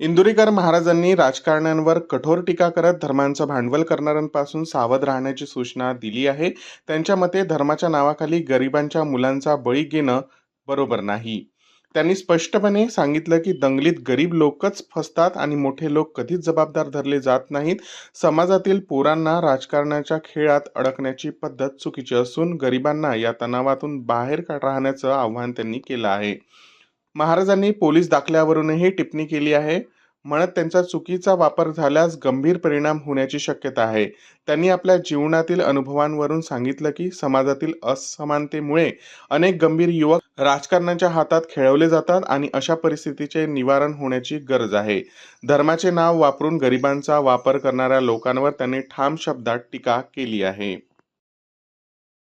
इंदुरीकर महाराजांनी राजकारण्यांवर कठोर टीका करत धर्मांचं भांडवल करणाऱ्यांपासून सावध राहण्याची सूचना दिली आहे. त्यांच्या मते धर्माच्या नावाखाली गरिबांच्या मुलांचा बळी घेणं बरोबर नाही. त्यांनी स्पष्टपणे सांगितलं की दंगलीत गरीब लोकच फसतात आणि मोठे लोक कधीच जबाबदार धरले जात नाहीत. समाजातील पोरांना राजकारणाच्या खेळात अडकण्याची पद्धत चुकीची असून गरिबांना या तणावातून बाहेर राहण्याचं आव्हान त्यांनी केलं आहे. महाराजांनी पोलीस दाखल्यावरूनही टिप्पणी केली आहे. म्हणत त्यांचा चुकीचा वापर झाल्यास गंभीर परिणाम होण्याची शक्यता आहे. त्यांनी आपल्या जीवनातील अनुभवांवरून सांगितलं की समाजातील असमानतेमुळे अनेक गंभीर युवक राजकारणाच्या हातात खेळवले जातात आणि अशा परिस्थितीचे निवारण होण्याची गरज आहे. धर्माचे नाव वापरून गरिबांचा वापर करणाऱ्या लोकांवर त्यांनी ठाम शब्दात टीका केली आहे.